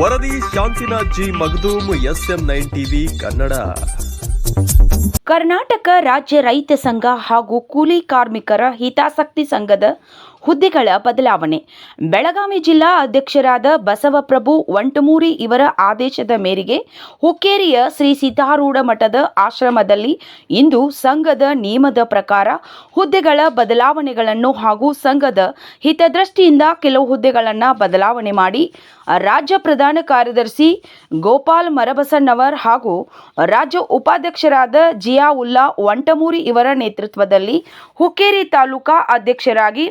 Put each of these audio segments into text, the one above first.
ವರದಿ Shantinath ji S M nine TV Kannada Karnataka ರಾಜ್ಯ ರೈತ ಸಂಘ ಹಾಗೂ ಕೂಲಿ ಕಾರ್ಮಿಕರ ಹಿತಾಸಕ್ತಿ ಸಂಘದ ಹುದ್ದೆಗಳ ಬದಲಾವಣೆ. ಬೆಳಗಾವಿ ಜಿಲ್ಲಾ ಅಧ್ಯಕ್ಷರಾದ ಬಸವಪ್ರಭು ವಂಟಮೂರಿ ಇವರ ಆದೇಶದ ಮೇರೆಗೆ ಹುಕ್ಕೇರಿಯ ಶ್ರೀ ಸಿದ್ಧಾರೂಢ ಮಠದ ಆಶ್ರಮದಲ್ಲಿ ಇಂದು ಸಂಘದ ನಿಯಮದ ಪ್ರಕಾರ ಹುದ್ದೆಗಳ ಬದಲಾವಣೆಗಳನ್ನು ಹಾಗೂ ಸಂಘದ ಹಿತದೃಷ್ಟಿಯಿಂದ ಕೆಲವು ಹುದ್ದೆಗಳನ್ನು ಬದಲಾವಣೆ ಮಾಡಿ ರಾಜ್ಯ ಪ್ರಧಾನ ಕಾರ್ಯದರ್ಶಿ ಗೋಪಾಲ್ ಮರಬಸಣ್ಣವರ್ ಹಾಗೂ ರಾಜ್ಯ ಉಪಾಧ್ಯಕ್ಷರಾದ ಜಿಯಾವುಲ್ಲಾ ವಂಟಮೂರಿ ಇವರ ನೇತೃತ್ವದಲ್ಲಿ ಹುಕ್ಕೇರಿ ತಾಲೂಕಾ ಅಧ್ಯಕ್ಷರಾಗಿ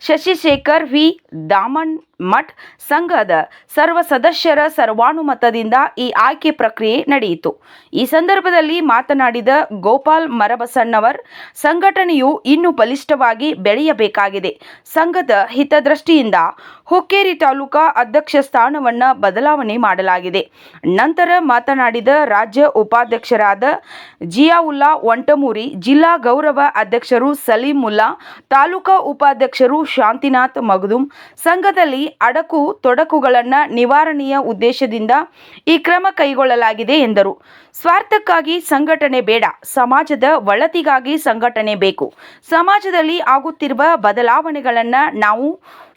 ಶಶಿಶೇಖರ್ ವಿ. ದಾಮನ್ ಮಠ್ ಸಂಘದ ಸರ್ವ ಸದಸ್ಯರ ಸರ್ವಾನುಮತದಿಂದ ಈ ಆಯ್ಕೆ ಪ್ರಕ್ರಿಯೆ ನಡೆಯಿತು. ಈ ಸಂದರ್ಭದಲ್ಲಿ ಮಾತನಾಡಿದ ಗೋಪಾಲ್ ಮರಬಸಣ್ಣವರ್, ಸಂಘಟನೆಯು ಇನ್ನೂ ಬಲಿಷ್ಠವಾಗಿ ಬೆಳೆಯಬೇಕಾಗಿದೆ. ಸಂಘದ ಹಿತದೃಷ್ಟಿಯಿಂದ ಹುಕ್ಕೇರಿ ತಾಲೂಕಾ ಅಧ್ಯಕ್ಷ ಸ್ಥಾನವನ್ನು ಬದಲಾವಣೆ ಮಾಡಲಾಗಿದೆ. ನಂತರ ಮಾತನಾಡಿದ ರಾಜ್ಯ ಉಪಾಧ್ಯಕ್ಷರಾದ ಜಿಯಾವುಲ್ಲಾ ವಂಟಮೂರಿ ಜಿಲ್ಲಾ ಗೌರವ ಅಧ್ಯಕ್ಷರು ಸಲೀಮುಲ್ಲಾ ತಾಲೂಕಾ ಉಪಾಧ್ಯಕ್ಷರು ಶಾಂತಿನಾಥ್ ಮಗದುಂ. ಸಂಘದಲ್ಲಿ ಅಡಕು ತೊಡಕುಗಳನ್ನು ನಿವಾರಣೆಯ ಉದ್ದೇಶದಿಂದ ಈ ಕ್ರಮ ಕೈಗೊಳ್ಳಲಾಗಿದೆ ಎಂದರು. ಸ್ವಾರ್ಥಕ್ಕಾಗಿ ಸಂಘಟನೆ ಬೇಡ, ಸಮಾಜದ ಒಳತಿಗಾಗಿ ಸಂಘಟನೆ ಬೇಕು. ಸಮಾಜದಲ್ಲಿ ಆಗುತ್ತಿರುವ ಬದಲಾವಣೆಗಳನ್ನು ನಾವು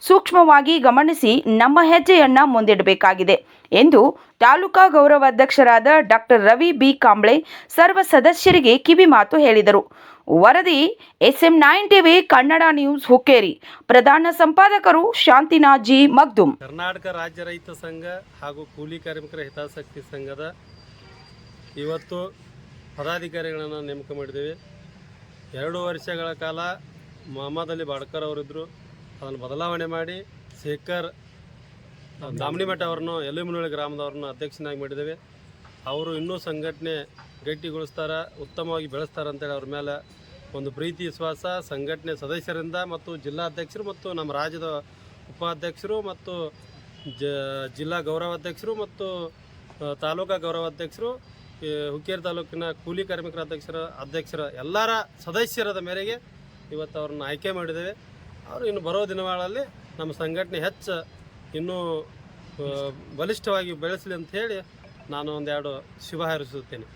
ಸೂಕ್ಷ್ಮವಾಗಿ ಗಮನಿಸಿ ನಮ್ಮ ಹೆಜ್ಜೆಯನ್ನು ಮುಂದಿಡಬೇಕಾಗಿದೆ. ಎಂದು ತಾಲೂಕಾ ಗೌರವಾಧ್ಯಕ್ಷರಾದ ಡಾಕ್ಟರ್ ರವಿ ಬಿ. ಕಾಂಬ್ಳೆ ಸರ್ವ ಸದಸ್ಯರಿಗೆ ಕಿವಿಮಾತು ಹೇಳಿದರು. ವರದಿ SM nine TV, Kannada news Hukkeri. ಪ್ರಧಾನ ಸಂಪಾದಕರು ಶಾಂತಿನಾಥ್ ಜಿ ಮಗ್ದುಂ. ಕರ್ನಾಟಕ ರಾಜ್ಯ ರೈತ ಸಂಘ ಹಾಗೂ ಕೂಲಿ ಕಾರ್ಮಿಕರ ಹಿತಾಸಕ್ತಿ ಸಂಘದ ಇವತ್ತು ಪದಾಧಿಕಾರಿಗಳನ್ನು ನೇಮಕ ಮಾಡಿದ್ದೇವೆ. ಎರಡು ವರ್ಷಗಳ ಕಾಲ ಮೊಹಮ್ಮದ್ ಅಲಿ ಬಾಡ್ಕರ್ ಅವರಿದ್ದರು ಅದನ್ನು ಬದಲಾವಣೆ ಮಾಡಿ ಶೇಖರ್ ದಾಮಣಿಮಠ ಅವರನ್ನು ಎಲ್ಲಿಮನಹಳ್ಳಿ ಗ್ರಾಮದವ್ರನ್ನ ಅಧ್ಯಕ್ಷನಾಗಿ ಮಾಡಿದ್ದೇವೆ. ಅವರು ಇನ್ನೂ ಸಂಘಟನೆ ಗಟ್ಟಿಗೊಳಿಸ್ತಾರ, ಉತ್ತಮವಾಗಿ ಬೆಳೆಸ್ತಾರ ಅಂತೇಳಿ ಅವ್ರ ಮೇಲೆ ಒಂದು ಪ್ರೀತಿ, ವಿಶ್ವಾಸ, ಸಂಘಟನೆ ಸದಸ್ಯರಿಂದ ಮತ್ತು ಜಿಲ್ಲಾಧ್ಯಕ್ಷರು ಮತ್ತು ನಮ್ಮ ರಾಜ್ಯದ ಉಪಾಧ್ಯಕ್ಷರು ಮತ್ತು ಜ, ಜಿಲ್ಲಾ ಗೌರವಾಧ್ಯಕ್ಷರು ಮತ್ತು ತಾಲೂಕಾ ಗೌರವಾಧ್ಯಕ್ಷರು ಹುಕ್ಕೇರಿ ತಾಲೂಕಿನ ಕೂಲಿ ಕಾರ್ಮಿಕರ ಅಧ್ಯಕ್ಷರ ಅಧ್ಯಕ್ಷರ ಎಲ್ಲರ ಸದಸ್ಯರದ ಮೇರೆಗೆ ಇವತ್ತು ಅವ್ರನ್ನ ಆಯ್ಕೆ ಮಾಡಿದ್ದೇವೆ. ಅವರು ಇನ್ನು ಬರೋ ದಿನಗಳಲ್ಲಿ ನಮ್ಮ ಸಂಘಟನೆ ಹೆಚ್ಚು ಇನ್ನೂ ಬಲಿಷ್ಠವಾಗಿ ಬೆಳೆಸಲಿ ಅಂತ ಹೇಳಿ ನಾನು ಒಂದೆರಡು ಶುಭ ಹಾರೈಸುತ್ತೇನೆ.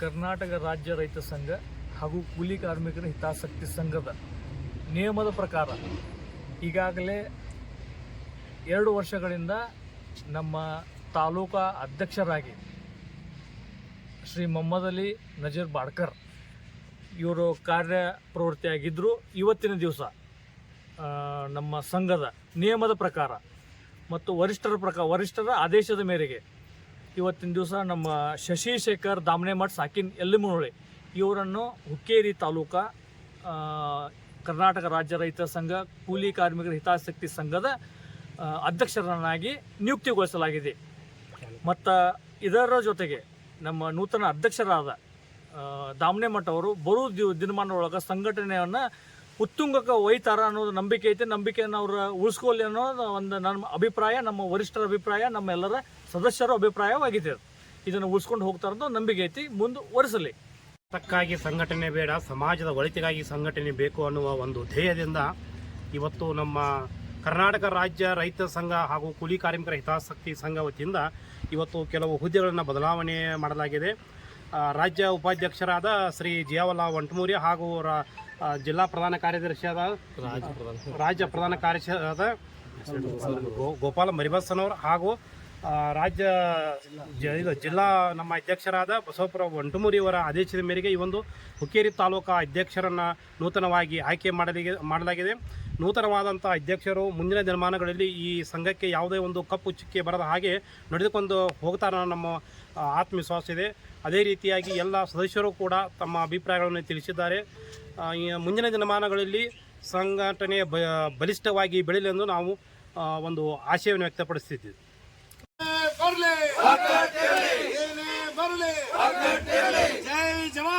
ಕರ್ನಾಟಕ ರಾಜ್ಯ ರೈತ ಸಂಘ ಹಾಗೂ ಕೂಲಿ ಕಾರ್ಮಿಕರ ಹಿತಾಸಕ್ತಿ ಸಂಘದ ನಿಯಮದ ಪ್ರಕಾರ ಈಗಾಗಲೇ ಎರಡು ವರ್ಷಗಳಿಂದ ನಮ್ಮ ತಾಲೂಕಾ ಅಧ್ಯಕ್ಷರಾಗಿ ಶ್ರೀ ಮೊಹಮ್ಮದ್ ಅಲಿ ನಜೀರ್ ಬಾಡ್ಕರ್ ಇವರು ಕಾರ್ಯ ಪ್ರವೃತ್ತಿಯಾಗಿದ್ದರು ಇವತ್ತಿನ ದಿವಸ ನಮ್ಮ ಸಂಘದ ನಿಯಮದ ಪ್ರಕಾರ ಮತ್ತು ವರಿಷ್ಠರ ಪ್ರಕಾರ ವರಿಷ್ಠರ ಆದೇಶದ ಮೇರೆಗೆ ಇವತ್ತಿನ ದಿವಸ ನಮ್ಮ ಶಶಿಶೇಖರ್ ದಾಮನೆಮಠ್ ಸಾಕಿನ್ ಎಲ್ಲಿಮುನೊಳಿ ಇವರನ್ನು ಹುಕ್ಕೇರಿ ತಾಲೂಕ ಕರ್ನಾಟಕ ರಾಜ್ಯ ರೈತ ಸಂಘ, ಕೂಲಿ ಕಾರ್ಮಿಕರ ಹಿತಾಸಕ್ತಿ ಸಂಘದ ಅಧ್ಯಕ್ಷರನ್ನಾಗಿ ನಿಯುಕ್ತಿಗೊಳಿಸಲಾಗಿದೆ. ಮತ್ತು ಇದರ ಜೊತೆಗೆ ನಮ್ಮ ನೂತನ ಅಧ್ಯಕ್ಷರಾದ ದಾಮನೆಮಠ್ ಅವರು ಬರೋ ದಿನಮಾನದೊಳಗೆ ಸಂಘಟನೆಯನ್ನು ಉತ್ತುಂಗಕ್ಕೆ ಒಯ್ತಾರ ಅನ್ನೋದು ನಂಬಿಕೆ ಐತೆ. ನಂಬಿಕೆಯನ್ನು ಅವ್ರು ಉಳಿಸ್ಕೊಳ್ಳಿ ಅನ್ನೋದು ಒಂದು ನಮ್ಮ ಅಭಿಪ್ರಾಯ, ನಮ್ಮ ವರಿಷ್ಠರ ಅಭಿಪ್ರಾಯ ನಮ್ಮೆಲ್ಲರ ಸದಸ್ಯರ ಅಭಿಪ್ರಾಯವಾಗಿದೆ ಇದನ್ನು ಉಳಿಸ್ಕೊಂಡು ಹೋಗ್ತಾರ ನಂಬಿಕೆ ಐತಿ. ಮುಂದುವರಿಸಲಿ ತಕ್ಕಾಗಿ ಸಂಘಟನೆ ಬೇಡ, ಸಮಾಜದ ಒಳಿತಿಗಾಗಿ ಸಂಘಟನೆ ಬೇಕು ಅನ್ನುವ ಒಂದು ಧ್ಯೇಯದಿಂದ ಇವತ್ತು ನಮ್ಮ ಕರ್ನಾಟಕ ರಾಜ್ಯ ರೈತ ಸಂಘ ಹಾಗೂ ಕೂಲಿ ಕಾರ್ಮಿಕರ ಹಿತಾಸಕ್ತಿ ಸಂಘ ವತಿಯಿಂದ ಇವತ್ತು ಕೆಲವು ಹುದ್ದೆಗಳನ್ನು ಬದಲಾವಣೆ ಮಾಡಲಾಗಿದೆ. ರಾಜ್ಯ ಉಪಾಧ್ಯಕ್ಷರಾದ ಶ್ರೀ ಜಿಯಾವಲ್ಲ ವಂಟಮೂರಿ ಹಾಗೂ ಜಿಲ್ಲಾ ಪ್ರಧಾನ ಕಾರ್ಯದರ್ಶಿಯಾದ ರಾಜ್ಯ ಪ್ರಧಾನ ರಾಜ್ಯ ಪ್ರಧಾನ ಕಾರ್ಯದರ್ಶಿಯಾದ ಗೋಪಾಲ ಮರಿಬಸ್ಸನವರು ಹಾಗೂ ರಾಜ್ಯ ಇದು ಜಿಲ್ಲಾ ನಮ್ಮ ಅಧ್ಯಕ್ಷರಾದ ಬಸವಪುರ ವಂಟಮೂರಿಯವರ ಆದೇಶದ ಮೇರೆಗೆ ಈ ಒಂದು ಹುಕ್ಕೇರಿ ತಾಲೂಕಾ ಅಧ್ಯಕ್ಷರನ್ನು ನೂತನವಾಗಿ ಆಯ್ಕೆ ಮಾಡಲಿಗೆ ಮಾಡಲಾಗಿದೆ. ನೂತನವಾದಂಥ ಅಧ್ಯಕ್ಷರು ಮುಂದಿನ ದಿನಮಾನಗಳಲ್ಲಿ ಈ ಸಂಘಕ್ಕೆ ಯಾವುದೇ ಒಂದು ಕಪ್ಪು ಚುಕ್ಕೆ ಬರದ ಹಾಗೆ ನಡೆದುಕೊಂಡು ಹೋಗ್ತಾರ ನಮ್ಮ ಆತ್ಮವಿಶ್ವಾಸ ಇದೆ. ಅದೇ ರೀತಿಯಾಗಿ ಎಲ್ಲ ಸದಸ್ಯರು ಕೂಡ ತಮ್ಮ ಅಭಿಪ್ರಾಯಗಳನ್ನು ತಿಳಿಸಿದ್ದಾರೆ. ಮುಂದಿನ ದಿನಮಾನಗಳಲ್ಲಿ ಸಂಘಟನೆ ಬಲಿಷ್ಠವಾಗಿ ಬೆಳೆಯಲೆಂದು ನಾವು ಒಂದು ಆಶಯವನ್ನು ವ್ಯಕ್ತಪಡಿಸ್ತಿದ್ದೀವಿ ಜೈ ಜವಾನ್